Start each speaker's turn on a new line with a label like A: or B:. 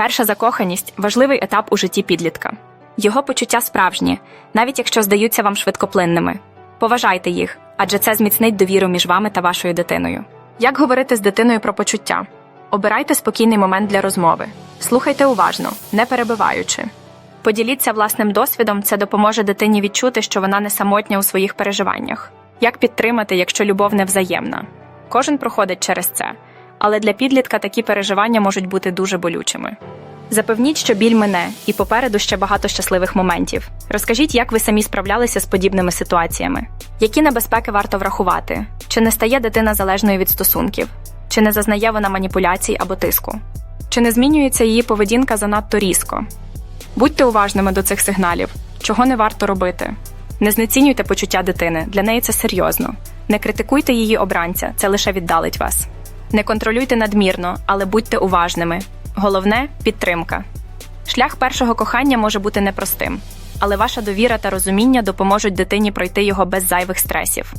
A: Перша закоханість важливий етап у житті підлітка. Його почуття справжні, навіть якщо здаються вам швидкоплинними. Поважайте їх, адже це зміцнить довіру між вами та вашою дитиною. Як говорити з дитиною про почуття? Обирайте спокійний момент для розмови. Слухайте уважно, не перебиваючи. Поділіться власним досвідом, це допоможе дитині відчути, що вона не самотня у своїх переживаннях. Як підтримати, якщо любов не взаємна? Кожен проходить через це, але для підлітка такі переживання можуть бути дуже болючими. Запевніть, що біль мине, і попереду ще багато щасливих моментів. Розкажіть, як ви самі справлялися з подібними ситуаціями. Які небезпеки варто врахувати? Чи не стає дитина залежною від стосунків? Чи не зазнає вона маніпуляцій або тиску? Чи не змінюється її поведінка занадто різко? Будьте уважними до цих сигналів, чого не варто робити. Не знецінюйте почуття дитини, для неї це серйозно. Не критикуйте її обранця, це лише віддалить вас. Не контролюйте надмірно, але будьте уважними. Головне підтримка. Шлях першого кохання може бути непростим, але ваша довіра та розуміння допоможуть дитині пройти його без зайвих стресів.